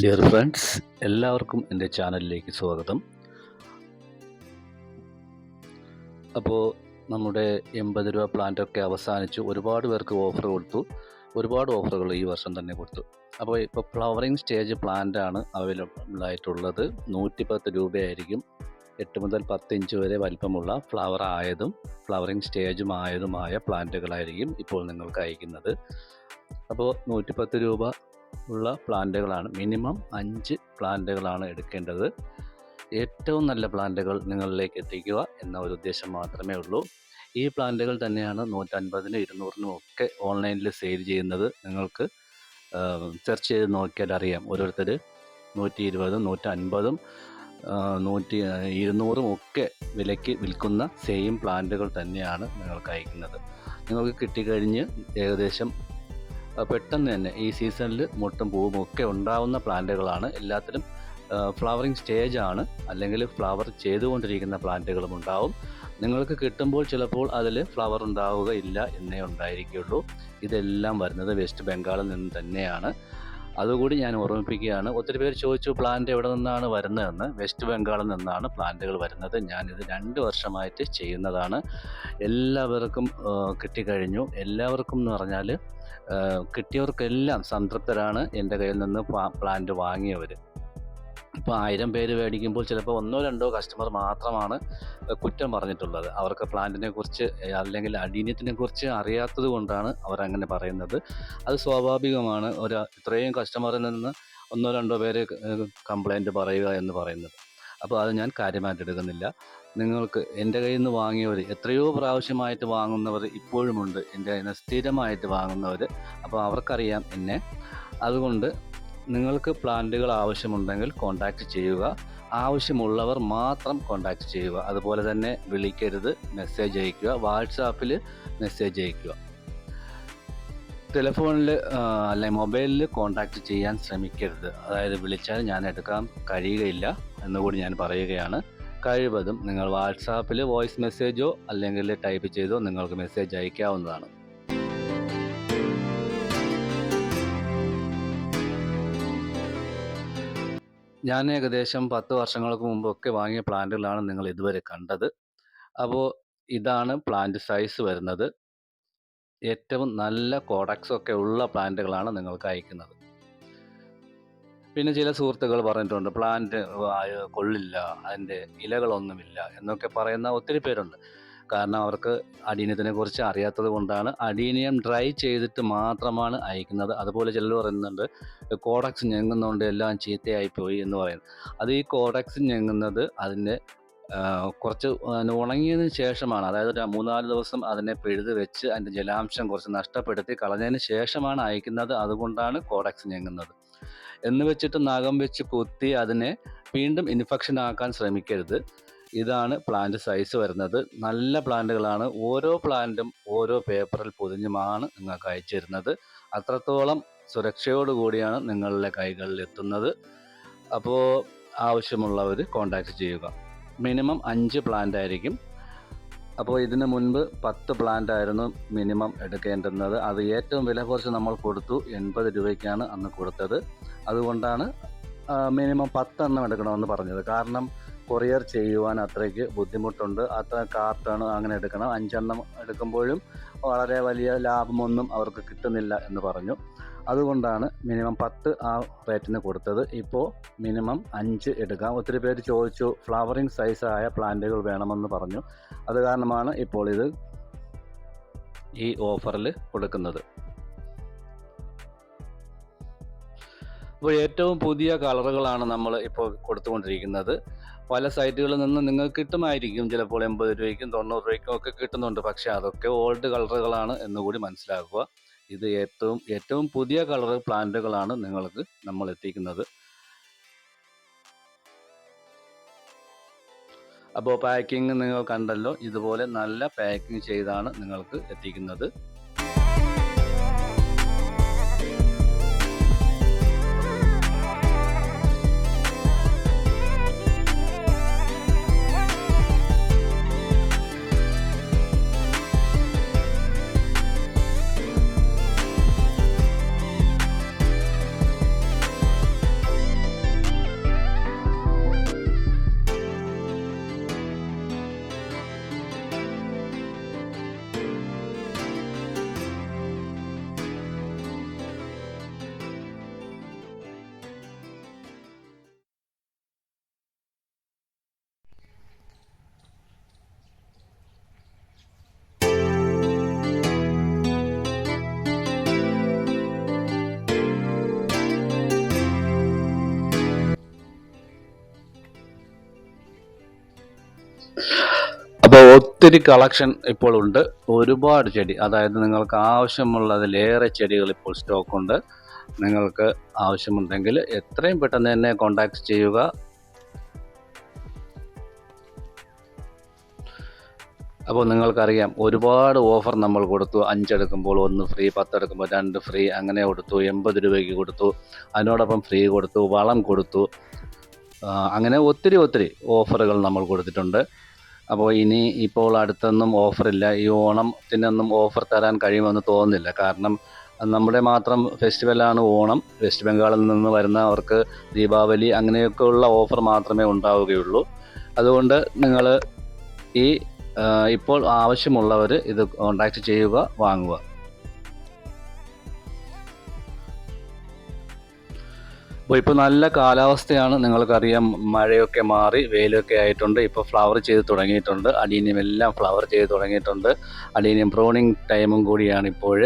Dear friends എല്ലാവർക്കും എന്റെ ചാനലിലേക്ക് സ്വാഗതം. അപ്പോൾ നമ്മുടെ എൺപത് രൂപ പ്ലാന്റൊക്കെ അവസാനിച്ചു. ഒരുപാട് പേർക്ക് ഓഫർ കൊടുത്തു. ഒരുപാട് ഓഫറുകൾ ഈ വർഷം തന്നെ കൊടുത്തു. അപ്പോൾ ഇപ്പോൾ ഫ്ലവറിങ് സ്റ്റേജ് പ്ലാന്റ് ആണ് അവൈലബിൾ ആയിട്ടുള്ളത്. നൂറ്റിപ്പത്ത് രൂപയായിരിക്കും. എട്ട് മുതൽ പത്ത് ഇഞ്ച് വരെ വലിപ്പമുള്ള ഫ്ലവർ ആയതും ഫ്ലവറിങ് സ്റ്റേജും ആയതുമായ പ്ലാന്റുകളായിരിക്കും ഇപ്പോൾ നിങ്ങൾക്ക് അയക്കുന്നത്. അപ്പോൾ നൂറ്റിപ്പത്ത് രൂപ ഉള്ള പ്ലാന്റുകളാണ്. മിനിമം അഞ്ച് പ്ലാന്റുകളാണ് എടുക്കേണ്ടത്. ഏറ്റവും നല്ല പ്ലാന്റുകൾ നിങ്ങളിലേക്ക് എത്തിക്കുക എന്ന ഒരു ഉദ്ദേശം മാത്രമേ ഉള്ളൂ. ഈ പ്ലാന്റുകൾ തന്നെയാണ് നൂറ്റൻപതിനും ഇരുന്നൂറിനും ഒക്കെ ഓൺലൈനിൽ സെയിൽ ചെയ്യുന്നത്. നിങ്ങൾക്ക് സെർച്ച് ചെയ്ത് നോക്കിയാൽ അറിയാം. ഓരോരുത്തർ നൂറ്റി ഇരുപതും നൂറ്റൻപതും നൂറ്റി ഇരുന്നൂറും ഒക്കെ വിലയ്ക്ക് വിൽക്കുന്ന സെയിം പ്ലാന്റുകൾ തന്നെയാണ് നിങ്ങൾക്ക് അയക്കുന്നത്. നിങ്ങൾക്ക് കിട്ടിക്കഴിഞ്ഞ് ഏകദേശം പെട്ടെന്ന് തന്നെ ഈ സീസണിൽ മുട്ടും പൂവും ഒക്കെ ഉണ്ടാവുന്ന പ്ലാന്റുകളാണ്. എല്ലാത്തിലും ഫ്ലവറിങ് സ്റ്റേജ് ആണ് അല്ലെങ്കിൽ ഫ്ലവർ ചെയ്തുകൊണ്ടിരിക്കുന്ന പ്ലാന്റുകളും ഉണ്ടാവും. നിങ്ങൾക്ക് കിട്ടുമ്പോൾ ചിലപ്പോൾ അതിൽ ഫ്ലവർ ഉണ്ടാവുകയില്ല എന്നേ ഉണ്ടായിരിക്കുള്ളൂ. ഇതെല്ലാം വരുന്നത് വെസ്റ്റ് ബംഗാളിൽ നിന്ന് തന്നെയാണ്. അതുകൂടി ഞാൻ ഓർമ്മിപ്പിക്കുകയാണ്. ഒത്തിരി പേര് ചോദിച്ചു പ്ലാന്റ് എവിടെ നിന്നാണ് വരുന്നതെന്ന്? വെസ്റ്റ് ബംഗാളിൽ നിന്നാണ് പ്ലാന്റുകൾ വരുന്നത്. ഞാനിത് രണ്ട് വർഷമായിട്ട് ചെയ്യുന്നതാണ്. എല്ലാവർക്കും കിട്ടിക്കഴിഞ്ഞു. എല്ലാവർക്കും എന്ന് പറഞ്ഞാൽ കിട്ടിയവർക്കെല്ലാം സംതൃപ്തരാണ് എന്റെ കയ്യിൽ നിന്ന് പ്ലാന്റ് വാങ്ങിയവർ ഇപ്പോൾ ആയിരം പേര് മേടിക്കുമ്പോൾ ചിലപ്പോൾ ഒന്നോ രണ്ടോ കസ്റ്റമർ മാത്രമാണ് കുറ്റം പറഞ്ഞിട്ടുള്ളത്. അവർക്ക് പ്ലാന്റിനെ കുറിച്ച് അല്ലെങ്കിൽ അടീന്യത്തിനെ കുറിച്ച് അറിയാത്തത് കൊണ്ടാണ് അവർ അങ്ങനെ പറയുന്നത്. അത് സ്വാഭാവികമാണ്. ഒരു ഇത്രയും കസ്റ്റമറിൽ നിന്ന് ഒന്നോ രണ്ടോ പേര് കംപ്ലൈന്റ് പറയുക എന്ന് പറയുന്നത്. അപ്പോൾ അത് ഞാൻ കാര്യമായിട്ട് എടുക്കുന്നില്ല. നിങ്ങൾക്ക് എന്റെ കയ്യിൽ നിന്ന് വാങ്ങിയവർ എത്രയോ പ്രാവശ്യമായിട്ട് വാങ്ങുന്നവർ ഇപ്പോഴുമുണ്ട്. എന്റെ കയ്യിൽ നിന്ന് സ്ഥിരമായിട്ട് വാങ്ങുന്നവർ അപ്പോൾ അവർക്കറിയാം എന്നെ. അതുകൊണ്ട് നിങ്ങൾക്ക് പ്ലാന്റുകൾ ആവശ്യമുണ്ടെങ്കിൽ കോൺടാക്റ്റ് ചെയ്യുക. ആവശ്യമുള്ളവർ മാത്രം കോൺടാക്റ്റ് ചെയ്യുക. അതുപോലെ തന്നെ വിളിക്കരുത് മെസ്സേജ് അയയ്ക്കുക വാട്സാപ്പിൽ മെസ്സേജ് അയയ്ക്കുക ടെലിഫോണിൽ അല്ലെ മൊബൈലിൽ കോൺടാക്റ്റ് ചെയ്യാൻ ശ്രമിക്കരുത്. അതായത് വിളിച്ചാൽ ഞാൻ എടുക്കാൻ കഴിയുകയില്ല എന്നുകൂടി ഞാൻ പറയുകയാണ്. കഴിവതും നിങ്ങൾ വാട്സാപ്പിൽ വോയിസ് മെസ്സേജോ അല്ലെങ്കിൽ ടൈപ്പ് ചെയ്തോ നിങ്ങൾക്ക് മെസ്സേജ് അയക്കാവുന്നതാണ്. ഞാൻ ഏകദേശം പത്ത് വർഷങ്ങൾക്ക് മുമ്പൊക്കെ വാങ്ങിയ പ്ലാന്റുകളാണ് നിങ്ങൾ ഇതുവരെ കണ്ടത്. അപ്പോൾ ഇതാണ് പ്ലാന്റ് സൈസ് വരുന്നത്. ഏറ്റവും നല്ല കോഡക്സ് ഒക്കെ ഉള്ള പ്ലാന്റുകളാണ് നിങ്ങൾക്ക് അയക്കുന്നത്. പിന്നെ ചില സുഹൃത്തുക്കൾ പറഞ്ഞിട്ടുണ്ട് പ്ലാന്റ് കൊള്ളില്ല അതിന്റെ ഇലകളൊന്നുമില്ല എന്നൊക്കെ പറയുന്ന ഒത്തിരി പേരുണ്ട്. കാരണം അവർക്ക് അടീനത്തിനെ കുറിച്ച് അറിയാത്തത് കൊണ്ടാണ് അടീനിയം ഡ്രൈ ചെയ്തിട്ട് മാത്രമാണ് അയക്കുന്നത്. അതുപോലെ ചിലർ പറയുന്നുണ്ട് കോഡക്സ് ഞെങ്ങുന്നതുകൊണ്ട് എല്ലാം ചീത്തയായി പോയി എന്ന് പറയുന്നത് അത് ഈ കോഡക്സ് ഞെങ്ങുന്നത് അതിന്റെ കുറച്ച് ഉണങ്ങിയതിന് ശേഷമാണ്. അതായത് ഒരു മൂന്നാൽ ദിവസം അതിനെ പിഴുത് വെച്ച് അതിന്റെ ജലാംശം കുറച്ച് നഷ്ടപ്പെടുത്തി കളഞ്ഞതിന് ശേഷമാണ് അയക്കുന്നത്. അതുകൊണ്ടാണ് കോഡക്സ് ഞെങ്ങുന്നത്. എന്ന് വെച്ചിട്ട് നഖം വെച്ച് കുത്തി അതിനെ വീണ്ടും ഇൻഫെക്ഷൻ ആക്കാൻ ശ്രമിക്കരുത്. ഇതാണ് പ്ലാന്റ് സൈസ് വരുന്നത്. നല്ല പ്ലാന്റുകളാണ് ഓരോ പ്ലാന്റും ഓരോ പേപ്പറിൽ പൊതിഞ്ഞുമാണ് നിങ്ങൾക്ക് അയച്ചു തരുന്നത്. അത്രത്തോളം സുരക്ഷയോടുകൂടിയാണ് നിങ്ങളുടെ കൈകളിൽ എത്തുന്നത്. അപ്പോൾ ആവശ്യമുള്ളവർ കോണ്ടാക്ട് ചെയ്യുക. മിനിമം അഞ്ച് പ്ലാന്റ് ആയിരിക്കും. അപ്പോൾ ഇതിന് മുൻപ് പത്ത് പ്ലാന്റ് ആയിരുന്നു മിനിമം എടുക്കേണ്ടുന്നത്. അത് ഏറ്റവും വില കുറച്ച് നമ്മൾ കൊടുത്തു. എൺപത് രൂപയ്ക്കാണ് അന്ന് കൊടുത്തത്. അതുകൊണ്ടാണ് മിനിമം പത്തെണ്ണം എടുക്കണമെന്ന് പറഞ്ഞത്. കാരണം കൊറിയർ ചെയ്യുവാൻ അത്രയ്ക്ക് ബുദ്ധിമുട്ടുണ്ട്. അത്ര കാർട്ടാണ് അങ്ങനെ എടുക്കണം. അഞ്ചെണ്ണം എടുക്കുമ്പോഴും വളരെ വലിയ ലാഭമൊന്നും അവർക്ക് കിട്ടുന്നില്ല എന്ന് പറഞ്ഞു. അതുകൊണ്ടാണ് മിനിമം പത്ത് ആ റേറ്റിന് കൊടുത്തത്. ഇപ്പോൾ മിനിമം അഞ്ച് എടുക്കാം. ഒത്തിരി പേര് ചോദിച്ചു ഫ്ലവറിങ് സൈസായ പ്ലാന്റുകൾ വേണമെന്ന് പറഞ്ഞു. അത് കാരണമാണ് ഇപ്പോൾ ഇത് ഈ ഓഫറിൽ കൊടുക്കുന്നത്. അപ്പോൾ ഏറ്റവും പുതിയ കളറുകളാണ് നമ്മൾ ഇപ്പോൾ കൊടുത്തുകൊണ്ടിരിക്കുന്നത്. പല സൈറ്റുകളിൽ നിന്ന് നിങ്ങൾക്ക് കിട്ടുമായിരിക്കും. ചിലപ്പോൾ എൺപത് രൂപയ്ക്കും തൊണ്ണൂറ് രൂപയ്ക്കും ഒക്കെ കിട്ടുന്നുണ്ട്. പക്ഷേ അതൊക്കെ ഓൾഡ് കളറുകളാണ് എന്നുകൂടി മനസ്സിലാക്കുക. ഇത് ഏറ്റവും ഏറ്റവും പുതിയ കളർ പ്ലാന്റുകളാണ് നിങ്ങൾക്ക് നമ്മൾ എത്തിക്കുന്നത്. അപ്പോൾ പാക്കിംഗ് നിങ്ങൾ കണ്ടല്ലോ. ഇതുപോലെ നല്ല പാക്കിംഗ് ചെയ്താണ് നിങ്ങൾക്ക് എത്തിക്കുന്നത്. അപ്പോൾ ഒത്തിരി കളക്ഷൻ ഇപ്പോൾ ഉണ്ട്. ഒരുപാട് ചെടി അതായത് നിങ്ങൾക്ക് ആവശ്യമുള്ളതിലേറെ ചെടികൾ ഇപ്പോൾ സ്റ്റോക്ക് ഉണ്ട്. നിങ്ങൾക്ക് ആവശ്യമുണ്ടെങ്കിൽ എത്രയും പെട്ടെന്ന് തന്നെ കോണ്ടാക്ട് ചെയ്യുക. അപ്പോൾ നിങ്ങൾക്കറിയാം ഒരുപാട് ഓഫർ നമ്മൾ കൊടുത്തു. അഞ്ചെടുക്കുമ്പോൾ ഒന്ന് ഫ്രീ പത്തെടുക്കുമ്പോൾ രണ്ട് ഫ്രീ അങ്ങനെ കൊടുത്തു എൺപത് രൂപയ്ക്ക് കൊടുത്തു അതിനോടൊപ്പം ഫ്രീ കൊടുത്തു വളം കൊടുത്തു. അങ്ങനെ ഒത്തിരി ഒത്തിരി ഓഫറുകൾ നമ്മൾ കൊടുത്തിട്ടുണ്ട്. അപ്പോൾ ഇനി ഇപ്പോൾ അടുത്തൊന്നും ഓഫറില്ല ഈ ഓണത്തിനൊന്നും ഓഫർ തരാൻ കഴിയുമെന്ന് തോന്നുന്നില്ല. കാരണം നമ്മുടെ മാത്രം ഫെസ്റ്റിവലാണ് ഓണം. വെസ്റ്റ് ബംഗാളിൽ നിന്ന് വരുന്നവർക്ക് ദീപാവലി അങ്ങനെയൊക്കെയുള്ള ഓഫർ മാത്രമേ ഉണ്ടാവുകയുള്ളൂ. അതുകൊണ്ട് നിങ്ങൾ ഈ ഇപ്പോൾ ആവശ്യമുള്ളവർ ഇത് കോൺടാക്ട് ചെയ്യുക വാങ്ങുക. അപ്പോൾ ഇപ്പോൾ നല്ല കാലാവസ്ഥയാണ്. നിങ്ങൾക്കറിയാം മഴയൊക്കെ മാറി വെയിലൊക്കെ ആയിട്ടുണ്ട്. ഇപ്പോൾ ഫ്ലവർ ചെയ്ത് തുടങ്ങിയിട്ടുണ്ട്. അടീനിയം എല്ലാം ഫ്ലവർ ചെയ്ത് തുടങ്ങിയിട്ടുണ്ട്. അടീനിയം പ്രോണിങ് ടൈമും കൂടിയാണ് ഇപ്പോൾ.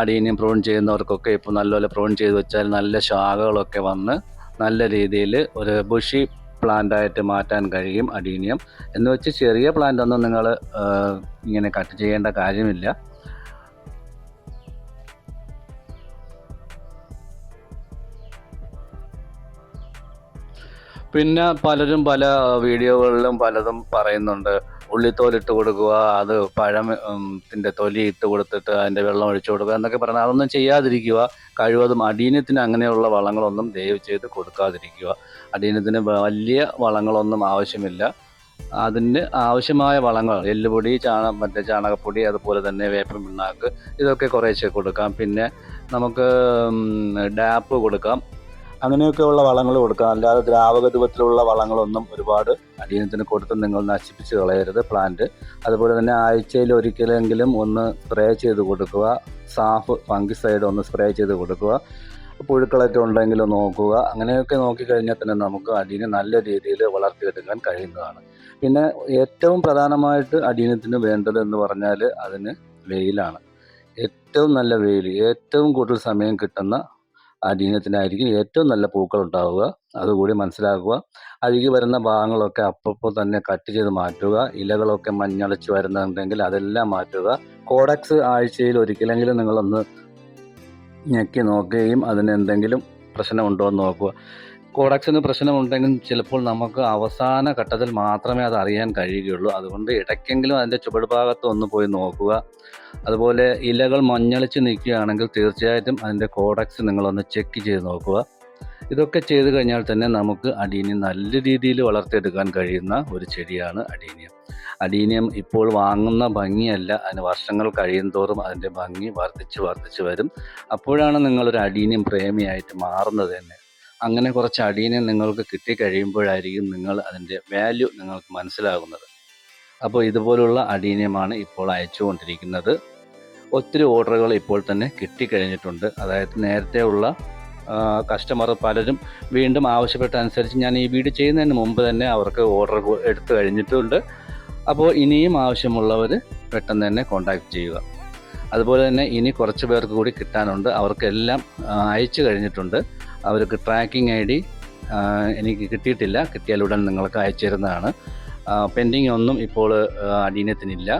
അടീനിയം പ്രോൺ ചെയ്യുന്നവർക്കൊക്കെ ഇപ്പോൾ നല്ലപോലെ പ്രോൺ ചെയ്ത് വെച്ചാൽ നല്ല ശാഖകളൊക്കെ വന്ന് നല്ല രീതിയിൽ ഒരു ബുഷി പ്ലാന്റായിട്ട് മാറ്റാൻ കഴിയും അടീനിയം എന്ന് വെച്ച് ചെറിയ പ്ലാന്റ് ഒന്നും നിങ്ങൾ ഇങ്ങനെ കട്ട് ചെയ്യേണ്ട കാര്യമില്ല. പിന്നെ പലരും പല വീഡിയോകളിലും പലതും പറയുന്നുണ്ട്. ഉള്ളിത്തോലിട്ട് കൊടുക്കുക അത് പഴത്തിന്റെ തൊലി ഇട്ട് കൊടുത്തിട്ട് അതിന്റെ വെള്ളം ഒഴിച്ചു കൊടുക്കുക എന്നൊക്കെ പറഞ്ഞാൽ അതൊന്നും ചെയ്യാതിരിക്കുക. കഴിവതും അടീനത്തിന് അങ്ങനെയുള്ള വളങ്ങളൊന്നും ദയവ് ചെയ്ത് കൊടുക്കാതിരിക്കുക. അടീനത്തിന് വലിയ വളങ്ങളൊന്നും ആവശ്യമില്ല. അതിന് ആവശ്യമായ വളങ്ങൾ എല്ലുപൊടി ചാണ മറ്റേ ചാണകപ്പൊടി അതുപോലെ തന്നെ വേപ്പൻ പിണ്ണാക്ക് ഇതൊക്കെ കുറേശ്ശെ കൊടുക്കാം. പിന്നെ നമുക്ക് ഡാപ്പ് കൊടുക്കാം. അങ്ങനെയൊക്കെയുള്ള വളങ്ങൾ കൊടുക്കാം അല്ലാതെ ദ്രാവക രൂപത്തിലുള്ള വളങ്ങളൊന്നും ഒരുപാട് അടിയനത്തിന് കൊടുത്ത് നിങ്ങൾ നശിപ്പിച്ച് കളയരുത് പ്ലാന്റ് അതുപോലെ തന്നെ ആഴ്ചയിൽ ഒരിക്കലെങ്കിലും ഒന്ന് സ്പ്രേ ചെയ്ത് കൊടുക്കുക. സാഫ് ഫംഗിസൈഡ് ഒന്ന് സ്പ്രേ ചെയ്ത് കൊടുക്കുക. പുഴുക്കളൊക്കെ ഉണ്ടെങ്കിൽ നോക്കുക. അങ്ങനെയൊക്കെ നോക്കിക്കഴിഞ്ഞാൽ തന്നെ നമുക്ക് അടീനെ നല്ല രീതിയിൽ വളർത്തിയെടുക്കാൻ കഴിയുന്നതാണ്. പിന്നെ ഏറ്റവും പ്രധാനമായിട്ട് അടീനത്തിന് വേണ്ടത് എന്ന് പറഞ്ഞാൽ അതിന് വെയിലാണ്. ഏറ്റവും നല്ല വെയിൽ ഏറ്റവും കൂടുതൽ സമയം കിട്ടുന്ന അധീനത്തിനായിരിക്കും ഏറ്റവും നല്ല പൂക്കൾ ഉണ്ടാവുക അതുകൂടി മനസ്സിലാക്കുക. അഴുകി വരുന്ന ഭാഗങ്ങളൊക്കെ അപ്പപ്പോൾ തന്നെ കട്ട് ചെയ്ത് മാറ്റുക. ഇലകളൊക്കെ മഞ്ഞളിച്ച് വരുന്നുണ്ടെങ്കിൽ അതെല്ലാം മാറ്റുക. കോഡക്സ് ആഴ്ചയിൽ ഒരിക്കലെങ്കിലും നിങ്ങളൊന്ന് ഞെക്കി നോക്കുകയും അതിന് എന്തെങ്കിലും പ്രശ്നമുണ്ടോ എന്ന് നോക്കുക. കോഡക്സിന് പ്രശ്നമുണ്ടെങ്കിൽ ചിലപ്പോൾ നമുക്ക് അവസാന ഘട്ടത്തിൽ മാത്രമേ അത് അറിയാൻ കഴിയുകയുള്ളൂ. അതുകൊണ്ട് ഇടയ്ക്കെങ്കിലും അതിന്റെ ചുവടുഭാഗത്ത് ഒന്ന് പോയി നോക്കുക. അതുപോലെ ഇലകൾ മഞ്ഞളിച്ച് നിൽക്കുകയാണെങ്കിൽ തീർച്ചയായിട്ടും അതിന്റെ കോഡക്സ് നിങ്ങളൊന്ന് ചെക്ക് ചെയ്ത് നോക്കുക. ഇതൊക്കെ ചെയ്ത് കഴിഞ്ഞാൽ തന്നെ നമുക്ക് അഡീനിയം നല്ല രീതിയിൽ വളർത്തിയെടുക്കാൻ കഴിയുന്ന ഒരു ചെടിയാണ് അഡീനിയം. അഡീനിയം ഇപ്പോൾ വാങ്ങുന്ന ഭംഗിയല്ല. അതിന് വർഷങ്ങൾ കഴിയുന്തോറും അതിന്റെ ഭംഗി വർദ്ധിച്ച് വർദ്ധിച്ച് വരും. അപ്പോഴാണ് നിങ്ങളൊരു അഡീനിയം പ്രേമിയായിട്ട് മാറുന്നത് തന്നെ. അങ്ങനെ കുറച്ച് അടീനെ നിങ്ങൾക്ക് കിട്ടിക്കഴിയുമ്പോഴായിരിക്കും നിങ്ങൾ അതിന്റെ വാല്യൂ നിങ്ങൾക്ക് മനസ്സിലാകുന്നത്. അപ്പോൾ ഇതുപോലുള്ള അടീനമാണ് ഇപ്പോൾ അയച്ചുകൊണ്ടിരിക്കുന്നത്. ഒത്തിരി ഓർഡറുകൾ ഇപ്പോൾ തന്നെ കിട്ടിക്കഴിഞ്ഞിട്ടുണ്ട്. അതായത് നേരത്തെ ഉള്ള കസ്റ്റമർ പലരും വീണ്ടും ആവശ്യപ്പെട്ട അനുസരിച്ച് ഞാൻ ഈ വീട് ചെയ്യുന്നതിന് മുമ്പ് തന്നെ അവർക്ക് ഓർഡർ എടുത്തു കഴിഞ്ഞിട്ടുണ്ട്. അപ്പോൾ ഇനിയും ആവശ്യമുള്ളവർ പെട്ടെന്ന് തന്നെ കോൺടാക്ട് ചെയ്യുക. അതുപോലെ തന്നെ ഇനി കുറച്ച് പേർക്ക് കൂടി കിട്ടാനുണ്ട്. അവർക്കെല്ലാം അയച്ചു കഴിഞ്ഞിട്ടുണ്ട്. അവർക്ക് ട്രാക്കിംഗ് ഐ ഡി എനിക്ക് കിട്ടിയിട്ടില്ല. കിട്ടിയാൽ ഉടൻ നിങ്ങൾക്ക് അയച്ചു തരുന്നതാണ്. പെൻഡിങ് ഒന്നും ഇപ്പോൾ അടീനത്തിനില്ല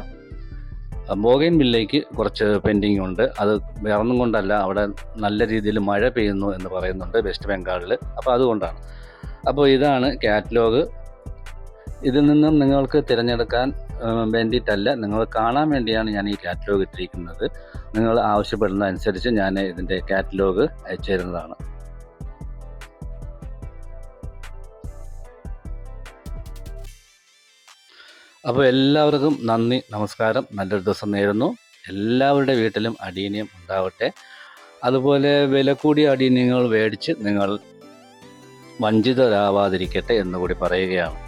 ബോഗൈൻ ബില്ലേക്ക് കുറച്ച് പെൻഡിങ് ഉണ്ട്. അത് വേറൊന്നും കൊണ്ടല്ല അവിടെ നല്ല രീതിയിൽ മഴ പെയ്യുന്നു എന്ന് പറയുന്നുണ്ട് വെസ്റ്റ് ബംഗാളിൽ അപ്പോൾ അതുകൊണ്ടാണ്. അപ്പോൾ ഇതാണ് കാറ്റലോഗ്. ഇതിൽ നിന്നും നിങ്ങൾക്ക് തിരഞ്ഞെടുക്കാൻ വേണ്ടിയിട്ടല്ല. നിങ്ങൾ കാണാൻ വേണ്ടിയാണ് ഞാൻ ഈ കാറ്റലോഗ് ഇട്ടിരിക്കുന്നത്. നിങ്ങൾ ആവശ്യപ്പെടുന്ന അനുസരിച്ച് ഞാൻ ഇതിന്റെ കാറ്റലോഗ് അയച്ചു തരുന്നതാണ് അപ്പോൾ എല്ലാവർക്കും നന്ദി നമസ്കാരം. നല്ലൊരു ദിവസം നേരുന്നു. എല്ലാവരുടെ വീട്ടിലും അടീനിയം ഉണ്ടാവട്ടെ. അതുപോലെ വില കൂടിയ അടീനിയങ്ങൾ മേടിച്ച് നിങ്ങൾ വഞ്ചിതരാവാതിരിക്കട്ടെ എന്നുകൂടി പറയുകയാണ്.